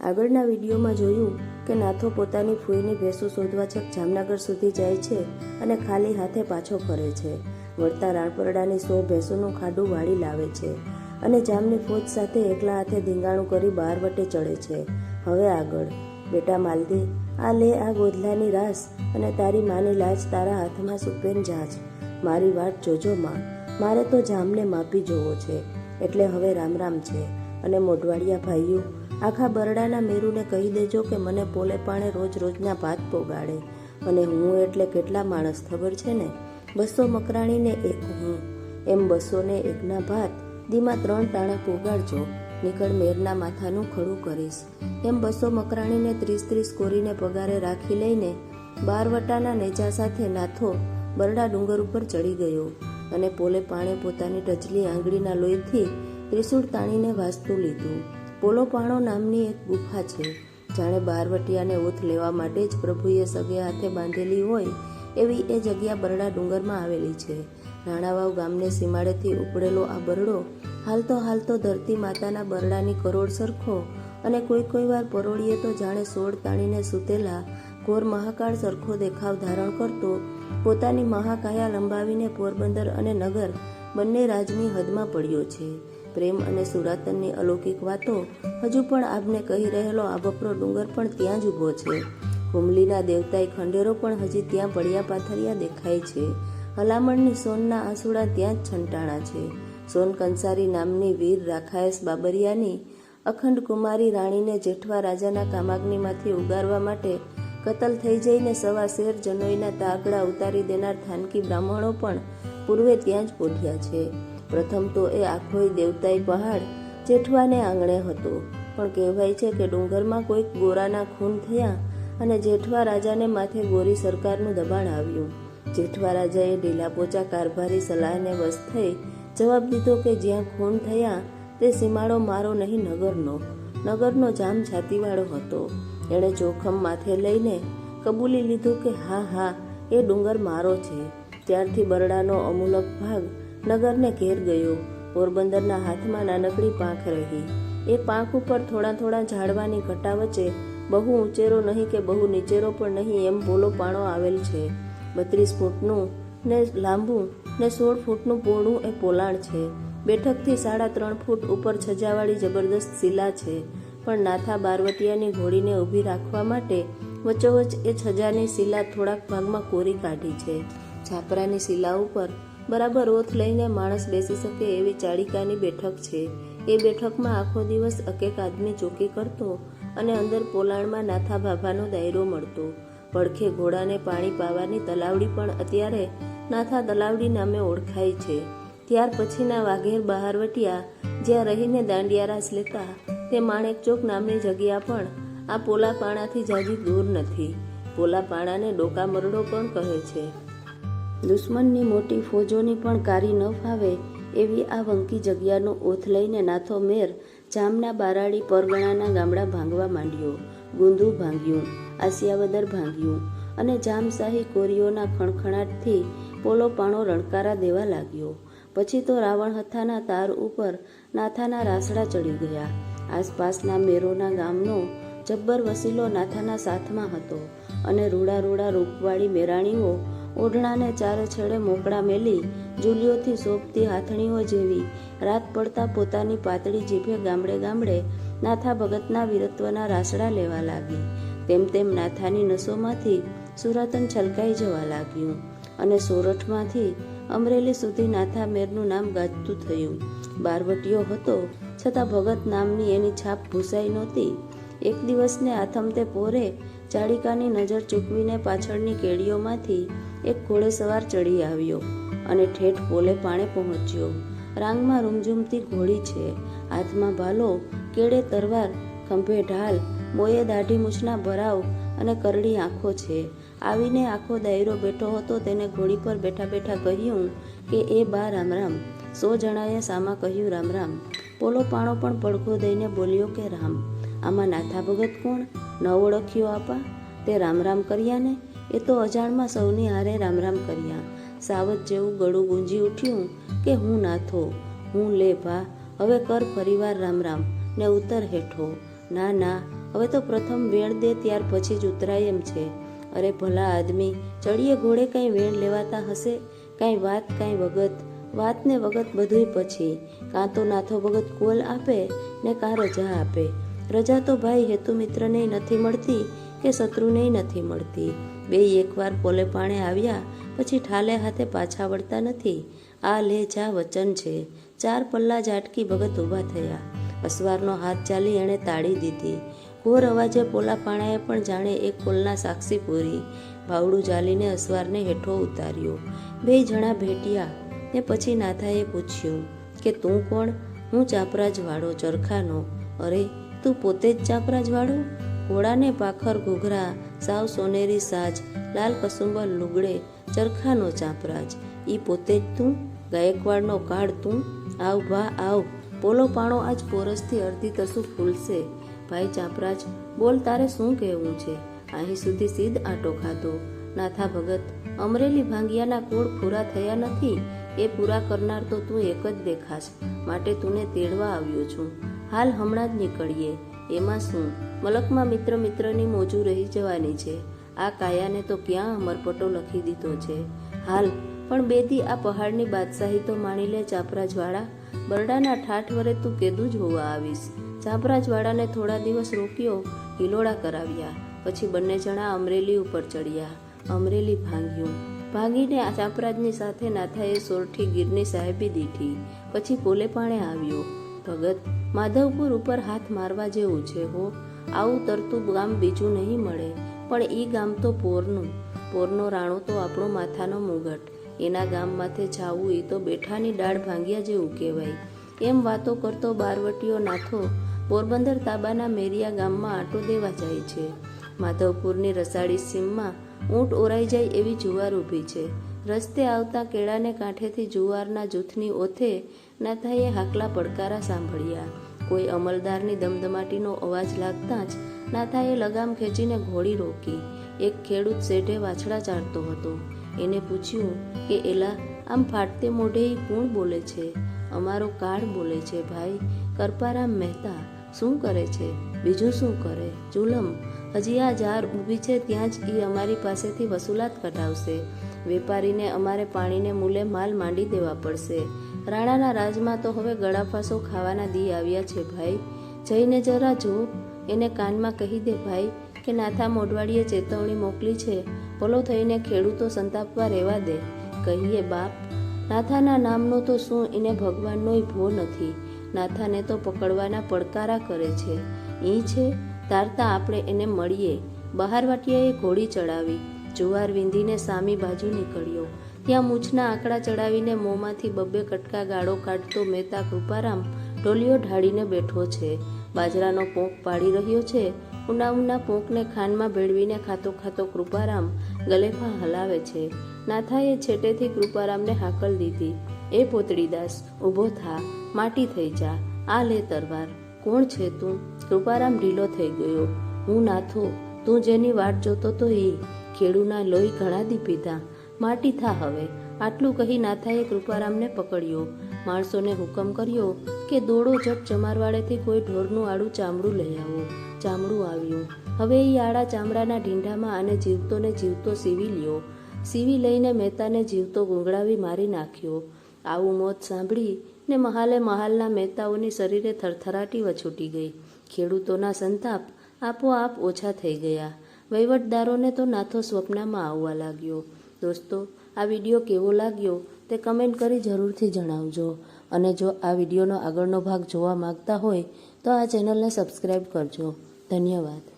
આગળના વિડીયોમાં જોયું કે નાથો પોતાની ફૂઈની ભેંસો શોધવા છક જામનગર સુધી જાય છે અને ખાલી હાથે પાછો ફરે છે. વળતા રાણપરડાની સો ભેંસોનું ખાડું વાળી લાવે છે અને જામની ફોજ સાથે એકલા હાથે ધીંગાણું કરી બહાર વટે ચડે છે. હવે આગળ. બેટા માલદી, આ લે આ ગોધલાની રાસ અને તારી માની લાજ તારા હાથમાં સુપેન જાજ મારી વાત જોજો માં. મારે તો જામને માપી જોવો છે. એટલે હવે રામ રામ છે. અને મોઢવાડિયા ભાઈઓ આખા બરડાના મેરુને કહી દેજો કે મને પોલે પાણે રોજ રોજના ભાત પોગાડે. અને હું એટલે કેટલા માણસ ખબર છે ને? બસો મકરાણીને એક હું, એમ બસોને એકના ભાત. દીમાં ત્રણ ટાણા પોગાડજો, નીકળ મેરના માથાનું ખડું કરીશ. એમ બસો મકરાણીને ત્રીસ ત્રીસ કોરીને પગારે રાખી લઈને બારવટાના નેજા સાથે નાથો બરડા ડુંગર ઉપર ચડી ગયો. અને પોલે પાણે પોતાની ટચલી આંગળીના લોહીથી ત્રિશૂળ તાણીને વાસ્તું લીધું. પોલો પાણો નામની એક ગુફા છે, જાણે બારવટિયાને ઓથ લેવા માટે જ પ્રભુએ સગે હાથે બાંધેલી હોય એવી એ જગ્યા બરડા ડુંગરમાં આવેલી છે. રાણાવાવ ગામને સીમાડેથી ઉપડેલો આ બરડો હાલતો હાલતો ધરતી માતાના બરડાની કરોડ સરખો અને કોઈ કોઈ વાર પરોળીએ તો જાણે સોળ તાણીને સૂતેલા ઘોર મહાકાળ સરખો દેખાવ ધારણ કરતો પોતાની મહાકાયા લંબાવીને પોરબંદર અને નગર બંને રાજની હદમાં પડ્યો છે. પ્રેમ અને સુરાતનની અલૌકિક વાતો હજુ પણ આપને કહી રહેલો આ બપરો ડુંગર પણ ત્યાં જ ઊભો છે. હુમલીના દેવતાએ ખંડેરો પણ હજી ત્યાં પડ્યા પાથરિયા દેખાય છે. હલામણની સોનના આંસુડા ત્યાં જ છંટાણા છે. સોન કંસારી નામની વીર રાખાયસ બાબરિયાની અખંડ કુમારી રાણીને જેઠવા રાજાના કામાગ્નિમાંથી ઉગારવા માટે કતલ થઈ જઈને સવા શેર જનોઈના તાગડા ઉતારી દેનાર થાનકી બ્રાહ્મણો પણ પૂર્વે ત્યાં જ પોઢ્યા છે. પ્રથમ તો એ આખોય દેવતાઈ પહાડ જેઠવાને આંગણે હતો. પણ કહેવાય છે કે ડુંગરમાં કોઈક ગોરાના ખૂન થયા અને જેઠવા રાજાને માથે ગોરી સરકારનું દબાણ આવ્યું. જેઠવા રાજાએ ઢીલાપોચા કારભારી સલાહને વશ થઈ જવાબ દીધો કે જ્યાં ખૂન થયા તે સીમાડો મારો નહીં, નગરનો. નગરનો જામ છાતીવાળો હતો. એણે જોખમ માથે લઈને કબૂલી લીધું કે હા હા, એ ડુંગર મારો છે. ત્યારથી બરડાનો અમૂલક ભાગ નગરને ઘેર ગયો. પોરબંદરના હાથમાં નાનકડી પાંખ રહી. એ પાંખ ઉપર થોડા થોડા ઝાડવાની ઘટા વચ્ચે બહુ ઊંચેરો નહીં કે બહુ નીચેરો પણ નહીં એમ ભોલો પાણો આવેલ છે. બત્રીસ ફૂટનું ને લાંબું ને સોળ ફૂટનું પહોળું એ પોલાણ છે. બેઠકથી સાડા ત્રણ ફૂટ ઉપર છજાવાળી જબરદસ્ત શિલા છે. પણ નાથા બારવટિયાની ઘોડીને ઊભી રાખવા માટે વચ્ચોવચ્ચ એ છજાની શિલા થોડાક ભાગમાં કોરી કાઢી છે. છાપરાની શિલા ઉપર બરાબર ઓથ લઈને માણસ બેસી શકે એવી ચાળિકાની બેઠક છે. એ બેઠકમાં આખો દિવસ અકેક આદમી ચોકી કરતો અને અંદર પોલાણમાં નાથા ભાભાનો દાયરો મળતો. પડખે ઘોડાને પાણી પાવાની તલાવડી પણ અત્યારે નાથા તલાવડી નામે ઓળખાય છે. ત્યાર પછીના વાઘેર બહારવટિયા જ્યાં રહીને દાંડિયારાસ લેતા, તે માણેક ચોક નામની જગ્યા પણ આ પોલા પાણાથી જાજી દૂર નથી. પોલા પાણાને ડોકા મરડો પણ કહે છે. દુશ્મનની મોટી ફોજોની પણ કારી ન ફાવે એવી આ વંકી જગ્યાનો ઓથ લઈને નાથો મેર જામના બારાડી પરગણાના ગામડા ભાંગવા માંડ્યો. ગુંદુ ભાંગ્યું, આસિયાવદર ભાંગ્યું અને જામશાહી કોરીઓના ખણખણાટથી પોલો પાણો રણકારા દેવા લાગ્યો. પછી તો રાવણ હથાના તાર ઉપર નાથાના રાસડા ચડી ગયા. આસપાસના મેરોના ગામનો જબ્બર વસીલો નાથાના સાથમાં હતો અને રૂડા રૂડા રૂપવાળી મેરાણીઓ ઓઢણાને ચારે છેડે મોકળા મેલી જુલીઓથી સોંપતી હાથણીઓ જેવી. રાત પડતા પોતાની પાતળી જીભે ગામડે ગામડે નાથા ભગતના વીરત્વના રાસડા લેવા લાગી. તેમ તેમ નાથાની નસોમાંથી સુરતન છલકાઈ જવા લાગ્યું અને સોરઠમાંથી અમરેલી સુધી નાથા મેરનું નામ ગાજતું થયું. બારવટીયો હતો, છતાં ભગત નામની એની છાપ ભૂસાઈ નહોતી. એક દિવસને આથમતે પોરે ચાડિકાની નજર ચૂકવીને પાછળની કેડીઓમાંથી એક ઘોડેસવાર ચડી આવ્યો અને ઠેઠ પોલે પાણે પહોંચ્યો. રાંગમાં રૂમઝૂમતી ઘોડી છે. હાથમાં ભાલો કેડે તરવાર, ખંભે ઢાલ મોયે દાઢી મૂછના ભરાવ અને કરડી આંખો છે. આવીને આખો દાયરો બેઠો હતો તેને ઘોડી પર બેઠા બેઠા કહ્યું કે, એ બા, રામ રામ. સો જણાએ સામા કહ્યું, રામ રામ. પોલો પાણો પણ પડઘો દઈને બોલ્યો કે, રામ, આમાં નાથા ભગત કોણ? ન ઓળખ્યો આપા? તે રામ રામ કર્યા ને એ તો અજાણમાં સૌની હારે રામ રામ કર્યા. સાવત જેવું ગળું ગુંજી ઉઠ્યું કે હું નાથો, હું લે ભા, હવે કર ફરીવાર રામ રામ ને ઉતર હેઠો. ના ના, હવે તો પ્રથમ વેણ દે ત્યાર પછી જ ઉતરાય એમ છે. અરે ભલા આદમી, ચડીએ ઘોડે કાંઈ વેણ લેવાતા હશે? કાંઈ વાત, કાંઈ વગત વાતને વગત બધુંય પછી. કાં તો નાથો ભગત કોલ આપે ને કાં રજા આપે. રજા તો ભાઈ હેતુ મિત્રને નથી મળતી કે શત્રુને નથી મળતી. બે એકવાર પોલે પાણે આવ્યા, પછી ઠાલે હાથે પાછા વળતા નથી. આ લે જા વચન છે. ચાર પલ્લા ઝાટકી ભગત ઊભા થયા. અસવારનો હાથ ચાલી એણે તાળી દીધી. ઘોર અવાજે પોલા પાણાએ પણ જાણે એક કોલના સાક્ષી પૂરી. ભાવડું ચાલીને અસવારને હેઠો ઉતાર્યો. બે જણા ભેટ્યા. ને પછી નાથાએ પૂછ્યું કે, તું કોણ? હું ચાપરાજ વાળો ચરખાનો. અરે, તું પોતે જ ચાપરાજ વાળો ઘોડાને પાખર, ઘૂઘરા, સાવ સોનેરી સાજ, લાલ કસુંબર, લુગડે, ચરખાનો ચાપરાજ. ઈ પોતે જ તું, ગાયકવાડનો કાળ તું. આવ ભા, આવ. પોલો પાણો, આજ પોરસથી અડધી તસું ફૂલશે. ભાઈ ચાપરાજ, બોલ તારે શું કહેવું છે? અહીં સુધી સીધ આટો ખાધો. નાથા ભગત, અમરેલી ભાંગિયાના કોળ પૂરા થયા નથી? એ પૂરા કરનાર તો તું એક જ દેખાશ. માટે તુને તેડવા આવ્યો છું. હાલ હમણાં જ નીકળીએ. એમાં શું? મલકમાં મિત્ર મિત્રની મોજું રહી જવાની છે. આ કાયાને તો ક્યાં અમરપટો લખી દીધો છે? હાલ, પણ બેથી આ પહાડની બાદશાહી તો માણી લે ચાપરાજવાળા. બરડાના ઠાઠ વરે તું કેદું જ હોવા આવીશ. ચાપરાજવાળાને થોડા દિવસ રોક્યો, હિલોડા કરાવ્યા. પછી બંને જણા અમરેલી ઉપર ચડ્યા. અમરેલી ભાંગ્યું. ભાંગીને આ ચાપરાજની સાથે નાથાએ સોરઠી ગીરની સાહેબી દીઠી. પછી પોલે પાણે આવ્યો. ભગત માધવપુર ઉપર હાથ મારવા જેવું છે, હો. આવું તરતું ગામ બીજું નહીં મળે. પણ એ ગામ તો પોરનું. પોરનો રાણો તો આપણો માથાનો મુગટ. એના ગામમાંથી જાવું એ તો બેઠાની દાળ ભાંગ્યા જેવું કહેવાય. એમ વાતો કરતો બારવટીયો નાથો પોરબંદર તાબાના મેરિયા ગામમાં આટો દેવા જાય છે. માધવપુરની રસાળી સીમમાં ઊંટ ઓરાઈ જાય એવી જુવાર ઊભી છે. રસ્તે આવતા કેળાને કાંઠેથી જુવારના જૂથની ઓથે નાથાએ હાકલા પડકારા સાંભળ્યા. કોઈ અમલદારની દમદમાટીનો અવાજ લાગતા જ નાથાએ લગામ ખેંચીને ઘોડી રોકી. એક ખેડૂત શેઢે વાછડા ચારતો હતો. એને પૂછ્યું કે, એલા, આમ ફાટતે મોઢે કોણ બોલે છે? અમારો કાળ બોલે છે, ભાઈ. કરપારામ મહેતા, શું કરે છે? બીજું શું કરે? જુલમ. હજી આ જાર ઊભી છે, ત્યાં જ એ અમારી પાસેથી વસૂલાત કઢાવશે. વેપારીને અમારે પાણીને મૂલે માલ માંડી દેવા પડશે. રાણાના રાજમાં તો હવે ગળાફાંસો ખાવાના દી આવ્યા છે ભાઈ. જઈને જરા જો, એને કાનમાં કહી દે ભાઈ કે નાથા મોઢવાડીએ ચેતવણી મોકલી છે. ભલો થઈને ખેડૂતો સંતાપવા રહેવા દે. કહીએ, બાપ, નાથાના નામનો તો શું એને ભગવાનનોય ભો નથી. નાથાને તો પકડવાના પડકારા કરે છે. ઈ છે, તારતા આપણે એને મળીએ. બહાર વાટિયાએ ઘોડી ચડાવી. જુવાર વિંધીને સામી બાજુ નીકળ્યો. ત્યાં મૂછના આંકડા ચડાવીને મોંમાંથી બબ્બે કટકા ગાળો કાઢતો મહેતા કૃપારામ ઢોલિયો ઢાળીને બેઠો છે. બાજરાનો પોંક પાડી રહ્યો છે. ઉના ઉના પોંકને ખાનમાં ભેળવીને ખાતો ખાતો કૃપારામ ગલેફા હલાવે છે. નાથાએ છેટેથી કૃપારામને હાકલ દીધી. એ પોતડીદાસ ઊભો થા, માટી થઈ જા. આ લે તરવાર. કોણ છે તું? કૃપારામ ઢીલો થઈ ગયો. હું નાથો. તું જેની વાટ જોતો તો એ ખેડૂના લોહી ઘણા દી પીધા. માટી થા હવે. આટલું કહી નાથાએ કૃપારામને પકડ્યો. માણસોને હુકમ કર્યો કે દોડો જટ ચમારવાડેથી કોઈ ઢોરનું આડું ચામડું લઈ આવો. ચામડું આવ્યું. હવે એ આડા ચામડાના ઢીંઢામાં આને જીવતોને જીવતો સીવી લ્યો. સીવી લઈને મહેતાને જીવતો ગુંગળાવી મારી નાખ્યો. આવું મોત સાંભળી ને મહાલે મહાલના મહેતાઓની શરીરે થરથરાટી વછૂટી ગઈ. ખેડૂતોના સંતાપ આપોઆપ ઓછા થઈ ગયા. વહીવટદારોને તો નાથો સ્વપ્નમાં આવવા લાગ્યો. દોસ્તો, આ વીડિયો કેવો લાગ્યો તે કમેન્ટ કરી જરૂરથી જણાવજો. અને જો આ વિડીયોનો આગળનો ભાગ જોવા માંગતા હોય તો આ ચેનલને સબસ્ક્રાઈબ કરજો. ધન્યવાદ.